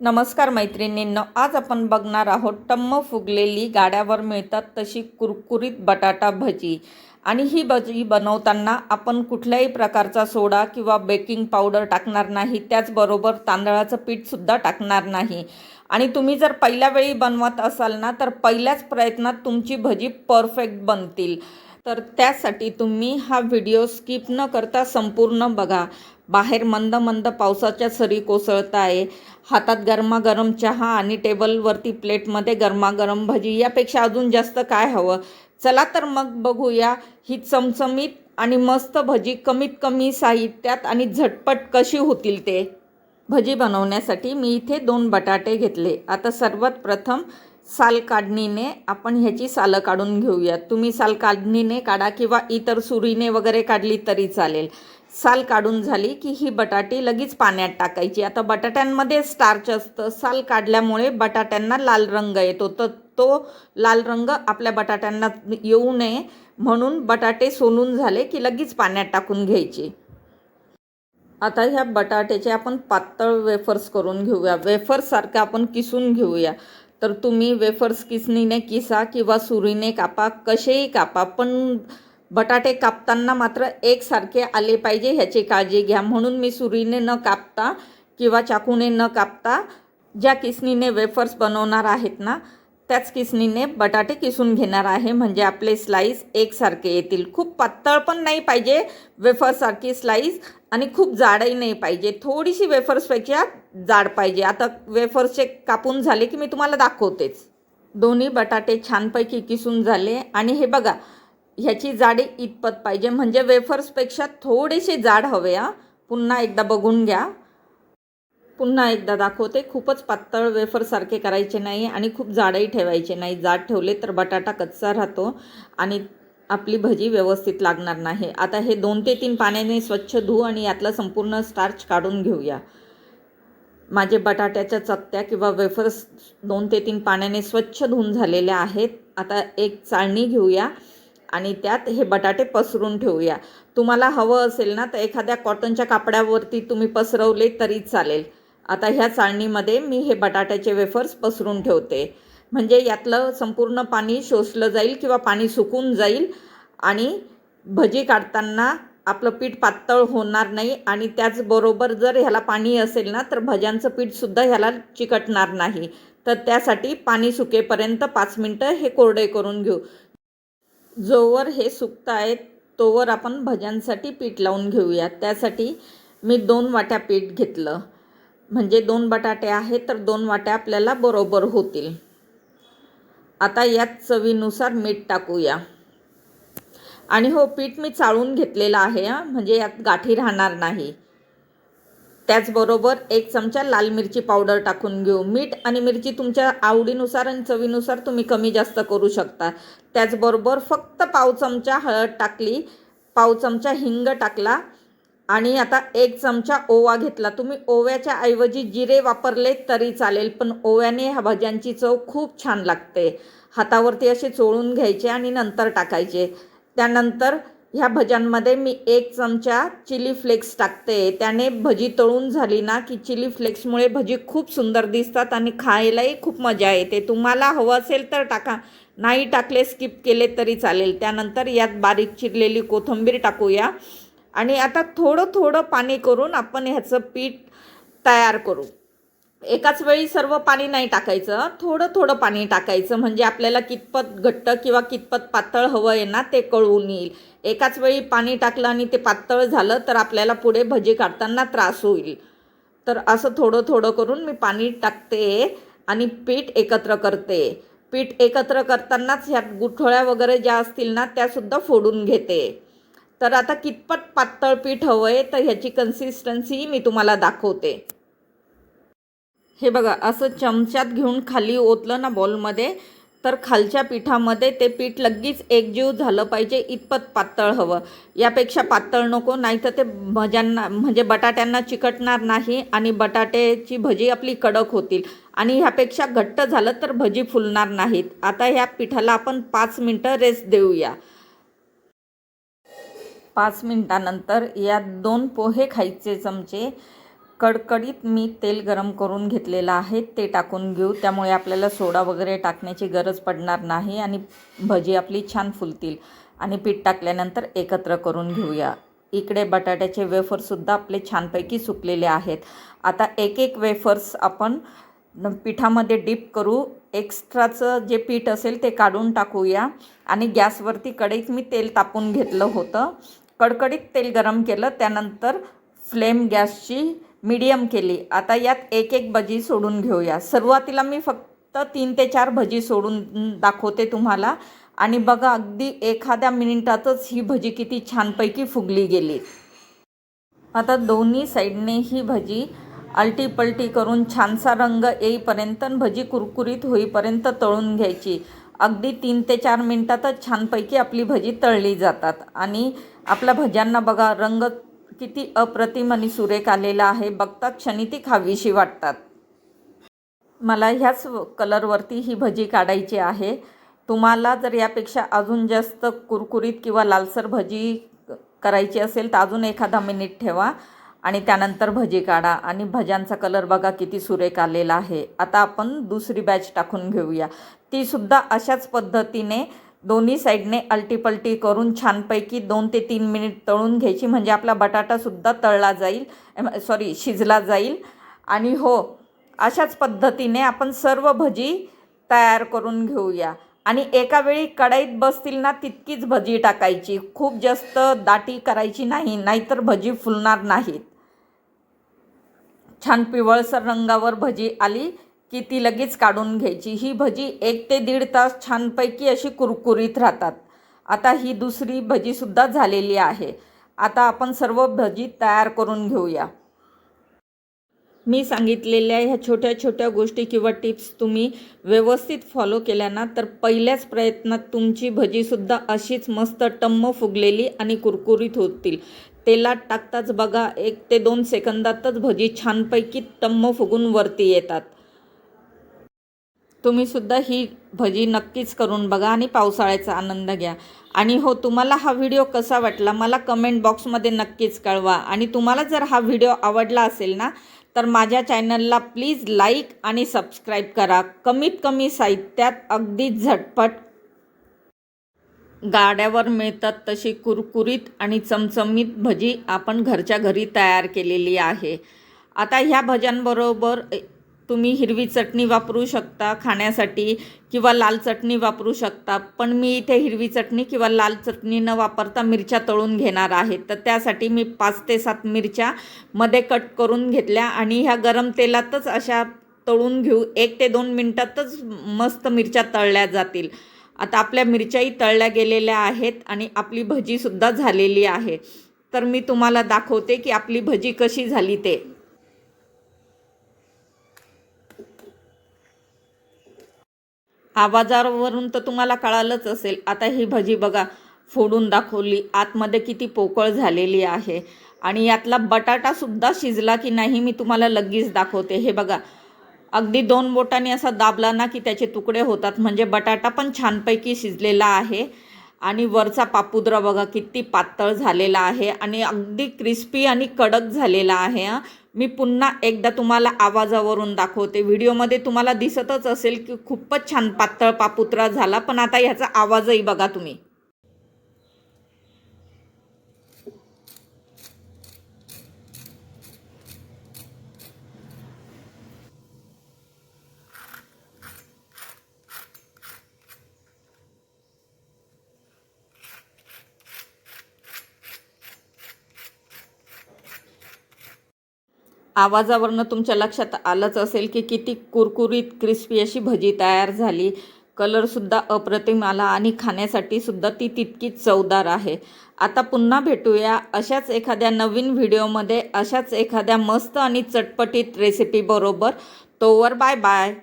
नमस्कार मैत्रिणींनो आज आपण बघणार आहोत टम्म फुगलेली गाड्यावर मिळतात तशी कुरकुरीत बटाटा भजी. आणि ही भजी बनवताना आपण कुठल्याही प्रकारचा सोडा किंवा बेकिंग पावडर टाकणार नाही त्याचबरोबर तांदळाचं पीठसुद्धा टाकणार नाही. आणि तुम्ही जर पहिल्या वेळी बनवत असाल ना तर पहिल्याच प्रयत्नात तुमची भजी परफेक्ट बनतील. तर त्यासाठी तुम्ही हा व्हिडिओ स्किप न करता संपूर्ण बघा. बाहेर मंद मंद पावसाच्या सरी कोसळत आहे. हातात गरमागरम चहा आणि टेबलवरती प्लेटमध्ये गरमागरम भजी यापेक्षा अजून जास्त काय हवं? चला तर मग बघूया. ही चमचमीत आणि मस्त भजी कमीत कमी साहित्यात आणि झटपट कशी होतील ते. भजी बनवण्यासाठी मी इथे दोन बटाटे घेतले. आता सर्वात प्रथम साल काढणीने आपण ह्याची सालं काढून घेऊयात. तुम्ही साल काढणीने काढा किंवा इतर सुरीने वगैरे काढली तरी चालेल. साल काढून झाली की ही बटाटी लगेच पाण्यात टाकायची. आता बटाट्यांमध्ये स्टार्च असतं. साल काढल्यामुळे बटाट्यांना लाल रंग येतो. तर तो लाल रंग आपल्या बटाट्यांना येऊ नये म्हणून बटाटे सोलून झाले की लगेच पाण्यात टाकून घ्यायची. आता ह्या बटाट्याचे आपण पातळ वेफर्स करून घेऊया. वेफर्ससारखं आपण किसून घेऊया. तर तुम्ही वेफर्स किसणीने किसा किंवा सुरीने कापा. कसेही कापा. पण बटाटे कापताना मात्र एकसारखे आले पाहिजे ह्याची काळजी घ्या. म्हणून मी सुरीने न कापता किंवा चाकूने न कापता ज्या किसनीने वेफर्स बनवणार आहेत ना त्याच किसनीने बटाटे किसून घेणार आहे. म्हणजे आपले स्लाईस एकसारखे येतील. खूप पातळ पण नाही पाहिजे वेफर्ससारखी स्लाईस आणि खूप जाडही नाही पाहिजे. थोडीशी वेफर्सपेक्षा जाड पाहिजे. आता वेफर्सचे कापून झाले की मी तुम्हाला दाखवतेच. दोन्ही बटाटे छानपैकी किसून झाले. आणि हे बघा ह्याची जाडी इतपत पाहिजे. म्हणजे वेफर्सपेक्षा थोडेसे जाड हवे हा. पुन्हा एकदा बघून घ्या. पुन्हा एकदा दाखवते. खूपच पातळ वेफरसारखे करायचे नाही आणि खूप जाडही ठेवायचे नाही. जाड ठेवले तर बटाटा कच्चा राहतो आणि आपली भजी व्यवस्थित लागणार नाही. आता हे दोन ते तीन पाण्याने स्वच्छ धुऊ आणि यातलं संपूर्ण स्टार्च काढून घेऊया. माझे बटाट्याच्या चकत्या किंवा वेफर्स दोन ते तीन पाण्याने स्वच्छ धुवून झालेल्या आहेत. आता एक चाळणी घेऊया. आणि त्यात हे बटाटे पसरून ठेवूया. तुम्हाला हवं असेल ना तर एखाद्या कॉटनच्या कापड्यावरती तुम्ही पसरवले तरी चालेल. आता ह्या चाळणीमध्ये मी हे बटाट्याचे वेफर्स पसरून ठेवते. म्हणजे यातलं संपूर्ण पाणी शोषलं जाईल किंवा पाणी सुकून जाईल आणि भजी काढताना आपलं पीठ पातळ होणार नाही आणि त्याचबरोबर जर ह्याला पाणी असेल ना तर भज्यांचं पीठसुद्धा ह्याला चिकटणार नाही. तर त्यासाठी पाणी सुकेपर्यंत पाच मिनटं हे कोरडे करून घेऊ. जोवर हे सुकत आहेत तोवर आपण भज्यांसाठी पीठ लावून घेऊया. त्यासाठी मी दोन वाट्या पीठ घेतलं. म्हणजे दोन बटाटे आहेत तर दोन वाट्या आपल्याला बरोबर होतील. आता यात चवीनुसार मीठ टाकूया. आणि हो पीठ मी चाळून घेतलेलं आहे म्हणजे यात गाठी राहणार नाही. त्याचबरोबर एक चमचा लाल मिरची पावडर टाकून घेऊ. मीठ आणि मिरची तुमच्या आवडीनुसार आणि चवीनुसार तुम्ही कमी जास्त करू शकता. त्याचबरोबर फक्त पाव चमचा हळद टाकली पाव चमचा हिंग टाकला आणि आता एक चमचा ओवा घेतला. तुम्ही ओव्याच्या ऐवजी जिरे वापरले तरी चालेल पण ओव्याने ह्या भाज्यांची चव खूप छान लागते. हातावरती असे चोळून घ्यायचे आणि नंतर टाकायचे. त्यानंतर ह्या भज्यांमध्ये मी एक चमचा चिली फ्लेक्स टाकते. त्याने भजी तळून झाली ना की चिली फ्लेक्समुळे भजी खूप सुंदर दिसतात आणि खायलाही खूप मजा येते. तुम्हाला हवं असेल तर टाका. नाही टाकले स्किप केले तरी चालेल. त्यानंतर यात बारीक चिरलेली कोथिंबीर टाकूया. आणि आता थोडं थोडं पाणी करून आपण ह्याचं पीठ तयार करू. एकाच वेळी सर्व पाणी नाही टाकायचं. थोडं थोडं पाणी टाकायचं. म्हणजे आपल्याला कितपत घट्ट किंवा कितपत पातळ हवं आहे ना ते कळून येईल. एकाच वेळी पाणी टाकलं आणि ते पातळ झालं तर आपल्याला पुढे भजी काढताना त्रास होईल. तर असं थोडं थोडं करून मी पाणी टाकते आणि पीठ एकत्र करते. पीठ एकत्र करतानाच ह्यात गुठळ्या वगैरे ज्या असतील ना त्यासुद्धा फोडून घेते. तर आता कितपत पातळ पीठ हवं आहे तर ह्याची कन्सिस्टन्सी मी तुम्हाला दाखवते. हे बघा असं चमच्यात घेऊन खाली ओतलं ना बॉलमध्ये तर खालच्या पिठामध्ये ते पीठ लगेच एकजीव झालं पाहिजे इतपत पातळ हवं. यापेक्षा पातळ नको नाही तर ते भज्यांना म्हणजे बटाट्यांना चिकटणार नाही आणि बटाट्याची भजी आपली कडक होतील. आणि ह्यापेक्षा घट्ट झालं तर भजी फुलणार नाहीत. आता ह्या पिठाला आपण पाच मिनटं रेस्ट देऊया. पाच मिनटानंतर यात दोन पोहे खायचे चमचे. कडकडीत मी तेल गरम करून घेतलेलं आहे. ते टाकून घेऊ. त्यामुळे आपल्याला सोडा वगैरे टाकण्याची गरज पडणार नाही आणि भजी आपली छान फुलतील. आणि पीठ टाकल्यानंतर एकत्र करून घेऊया. इकडे बटाट्याचे वेफर्ससुद्धा आपले छानपैकी सुकलेले आहेत. आता एक एक वेफर्स आपण पिठामध्ये डीप करू. एक्स्ट्राचं जे पीठ असेल ते काढून टाकूया. आणि गॅसवरती कढईत मी तेल तापून घेतलं होतं. कडकडीत तेल गरम केलं. त्यानंतर फ्लेम गॅसची मीडियम केली. आता यात एक एक भजी सोडून घेऊया. सुरुवातीला मी फक्त तीन ते चार भजी सोडून दाखवते तुम्हाला. आणि बघा अगदी एखाद्या मिनिटातच ही भजी किती छानपैकी फुगली गेली. आता दोन्ही साईडने ही भजी अलटीपलटी करून छानसा रंग येईपर्यंत आणि भजी कुरकुरीत होईपर्यंत तळून घ्यायची. अगदी तीन ते चार मिनटातच छानपैकी आपली भजी तळली जातात. आणि आपल्या भज्यांना बघा रंग किती अप्रतिम आणि सुरेख आलेला आहे बघता क्षणी ती खावीशी वाटतात. मला ह्याच कलरवरती ही भजी काढायची आहे. तुम्हाला जर यापेक्षा अजून जास्त कुरकुरीत किंवा लालसर भजी करायची असेल तर अजून एखादा मिनिट ठेवा आणि त्यानंतर भजी काढा. आणि भज्यांचा कलर बघा किती सुरेख आलेला आहे. आता आपण दुसरी बॅच टाकून घेऊया. तीसुद्धा अशाच पद्धतीने दोन्ही साईडने अलटीपलटी करून छानपैकी दोन ते तीन मिनिट तळून घ्यायची. म्हणजे आपला बटाटासुद्धा तळला जाईल. सॉरी शिजला जाईल. आणि हो अशाच पद्धतीने आपण सर्व भजी तयार करून घेऊया. आणि एका वेळी कढईत बसतील ना तितकीच भजी टाकायची. खूप जास्त दाटी करायची नाही नाहीतर भजी फुलणार नाहीत. छान पिवळसर रंगावर भजी आली. की ती लगेच काढून घ्यायची. ही भजी एक ते दीड तास छानपैकी अशी कुरकुरीत राहतात. आता ही दुसरी भजीसुद्धा झालेली आहे. आता आपण सर्व भजी तयार करून घेऊया. मी सांगितलेल्या ह्या छोट्या छोट्या गोष्टी किंवा टिप्स तुम्ही व्यवस्थित फॉलो केल्या ना तर पहिल्याच प्रयत्नात तुमची भजीसुद्धा अशीच मस्त टम्म फुगलेली आणि कुरकुरीत होतील. तेलात टाकताच बघा एक ते दोन सेकंदातच भजी छानपैकी टम्म फुगून वरती येतात. तुम्हीसुद्धा ही भजी नक्कीच करून बघा आणि पावसाळ्याचा आनंद घ्या. आणि हो तुम्हाला हा व्हिडिओ कसा वाटला मला कमेंट बॉक्समध्ये नक्कीच कळवा. आणि तुम्हाला जर हा व्हिडिओ आवडला असेल ना तर माझ्या चॅनलला प्लीज लाईक आणि सबस्क्राईब करा. कमीत कमी साहित्यात अगदी झटपट गाड्यावर मिळतात तशी कुरकुरीत आणि चमचमीत भजी आपण घरच्या घरी तयार केलेली आहे. आता ह्या भज्यांबरोबर तुम्ही हिरवी चटणी वापरू शकता खाण्यासाठी किंवा लाल चटणी वापरू शकता पण मी इथे हिरवी चटणी किंवा लाल चटणी न वापरता मिरच्या तळून घेणार आहे. तर त्यासाठी मी पाच ते सात मिरच्या मध्ये कट करून घेतल्या आणि ह्या गरम तेलातच अशा तळून घेऊ. एक ते दोन मिनटातच मस्त मिरच्या तळल्या जातील. आता आपल्या मिरच्याही तळल्या गेलेल्या आहेत आणि आपली भजीसुद्धा झालेली आहे. तर मी तुम्हाला दाखवते की आपली भजी कशी झाली ते. आवाजावरून तर तुम्हाला कळालंच असेल. आता ही भजी बघा फोडून दाखवली. आतमध्ये किती पोकळ झालेली आहे. आणि यातला बटाटासुद्धा शिजला की नाही मी तुम्हाला लगेच दाखवते. हे बघा अगदी दोन बोटांनी असा दाबला ना की त्याचे तुकडे होतात. म्हणजे बटाटा पण छानपैकी शिजलेला आहे. आणि वरचा पापुद्रा बघा किती पातळ झालेला आहे. आणि अगदी क्रिस्पी आणि कडक झालेला आहे मी पुन्हा एकदा तुम्हाला आवाजावरून दाखवते. व्हिडिओमध्ये तुम्हाला दिसतच असेल की खूपच छान पातळ पापुत्रा झाला पण आता ह्याचा आवाजही बघा तुम्ही. आवाजावरनं तुमच्या लक्षात आलंच असेल की किती कुरकुरीत क्रिस्पी अशी भजी तयार झाली. कलरसुद्धा अप्रतिम आला आणि खाण्यासाठी सुद्धा ती तितकीच चवदार आहे. आता पुन्हा भेटूया अशाच एखाद्या नवीन व्हिडिओमध्ये अशाच एखाद्या मस्त आणि चटपटीत रेसिपीबरोबर तोवर बाय बाय.